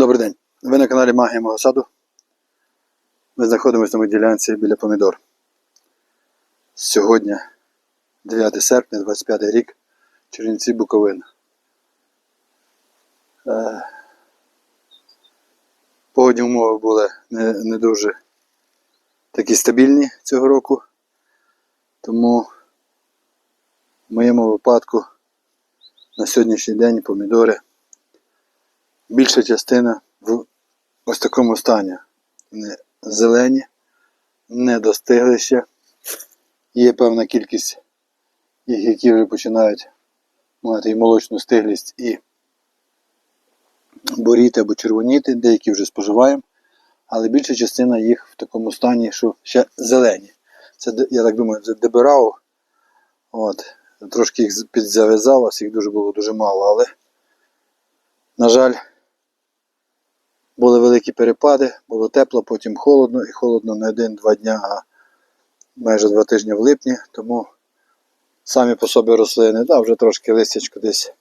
Добрий день. Ви на каналі Магія мого саду. Ми знаходимося на моїй ділянці біля помідор. Сьогодні 9 серпня, 25 рік, Чернівці Буковина. Е, Погодні умови були не, не дуже такі стабільні цього року. Тому в моєму випадку на сьогоднішній день помідори більша частина в ось такому стані. Вони зелені, не достигли ще. Є певна кількість їх, які вже починають мати і молочну стиглість, і боріти або червоніти, деякі вже споживаємо, але більша частина їх в такому стані, що ще зелені. Це, я так думаю, це дебирау. От. Трошки їх підзав'язалось, їх дуже було дуже мало, але, на жаль, були великі перепади, було тепло, потім холодно, і холодно не один-два дня, а майже два тижні в липні, тому самі по собі рослини, да, вже трошки листячко десь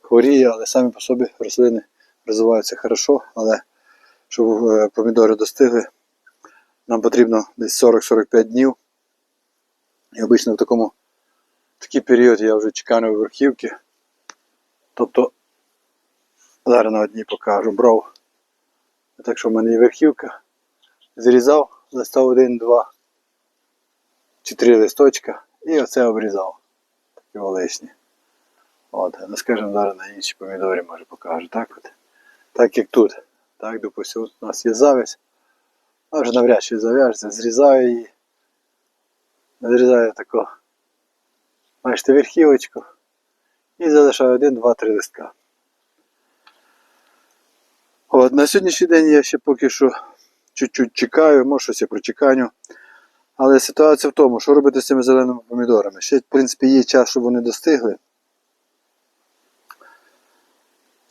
хворіє, але самі по собі рослини розвиваються хорошо, але щоб е, помідори достигли, нам потрібно десь 40-45 днів. І обично в такому такий період я вже чекаю верхівки. Тобто зараз на одній покажу, брав так що в мене є верхівка. Зрізав, листав один, два чи три листочка і оце обрізав. Такі олесні. От, ну скажімо, зараз на інші помідорі може покажу. Так от. Так як тут. Так, допустим, от у нас є завязь. А вже навряд чи зав'яжеться, зрізаю її. Зрізаю тако. Бачите, верхівочку. І залишаю один, два, три листка. От, на сьогоднішній день я ще поки що чуть-чуть чекаю, може щось я прочеканю. Але ситуація в тому, що робити з цими зеленими помідорами. Ще, в принципі, є час, щоб вони достигли.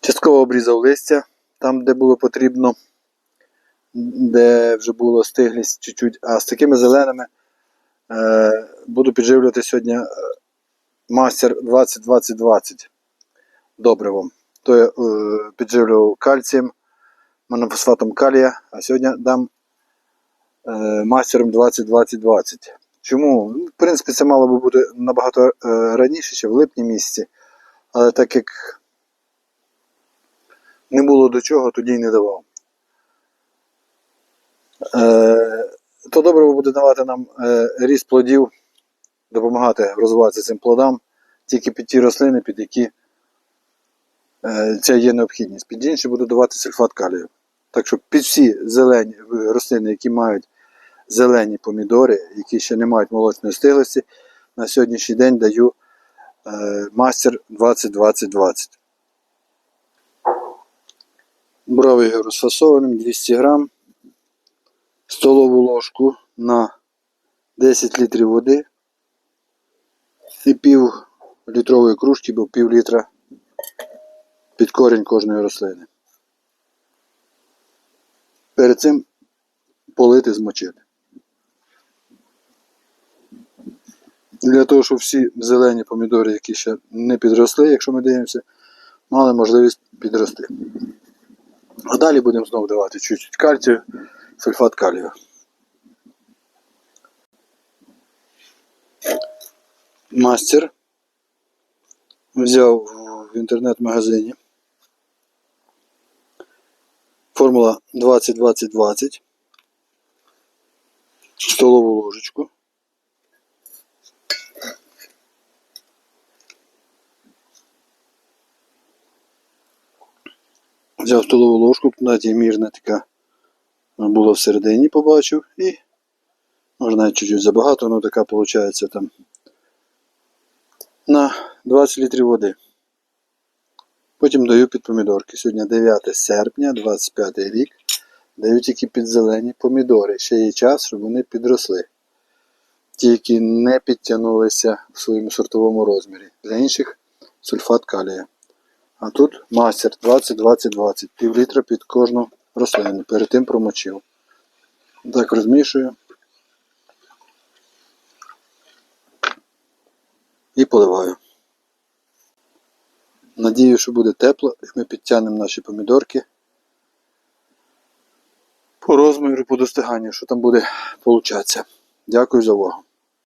Частково обрізав листя там, де було потрібно, де вже було стиглість чуть-чуть. А з такими зеленими е, буду підживлювати сьогодні е, мастер 20-20-20 добривом. То я е, підживлював кальцієм, монофосфатом калія, а сьогодні дам е, мастером 20-20-20. Чому? Ну, В принципі, це мало би бути набагато е, раніше, ще в липні місяці, але так як не було до чого, тоді й не давав. Е, то добре буде давати нам е, ріст плодів, допомагати розвиватися цим плодам, тільки під ті рослини, під які е, ця є необхідність. Під інші буду давати сульфат калію. Так що під всі зелені е, рослини, які мають зелені помідори, які ще не мають молочної стиглості, на сьогоднішній день даю е, мастер 20-20-20. Брав його розфасованим 200 грам, столову ложку на 10 літрів води і пів літрової кружки, бо пів літра під корінь кожної рослини. Перед цим полити змочити. Для того, щоб всі зелені помідори, які ще не підросли, якщо ми дивимося, мали можливість підрости. А далі будемо знову давати чуть-чуть кальцію, сульфат калію. Мастер взяв в інтернет-магазині. Формула 20-20-20. Столову ложечку. Взяв столову ложку, навіть є мірна така була всередині, побачив, і може навіть чуть-чуть забагато, але така виходить там на 20 літрів води. Потім даю під помідорки. Сьогодні 9 серпня, 25 рік. Даю тільки під зелені помідори. Ще є час, щоб вони підросли. Ті, які не підтягнулися в своєму сортовому розмірі. Для інших сульфат калія. А тут мастер 20-20-20, пів літра під кожну рослину. Перед тим промочив. Так розмішую. І поливаю. Надію, що буде тепло і ми підтягнемо наші помідорки по розміру, по достиганню, що там буде получатися. Дякую за увагу.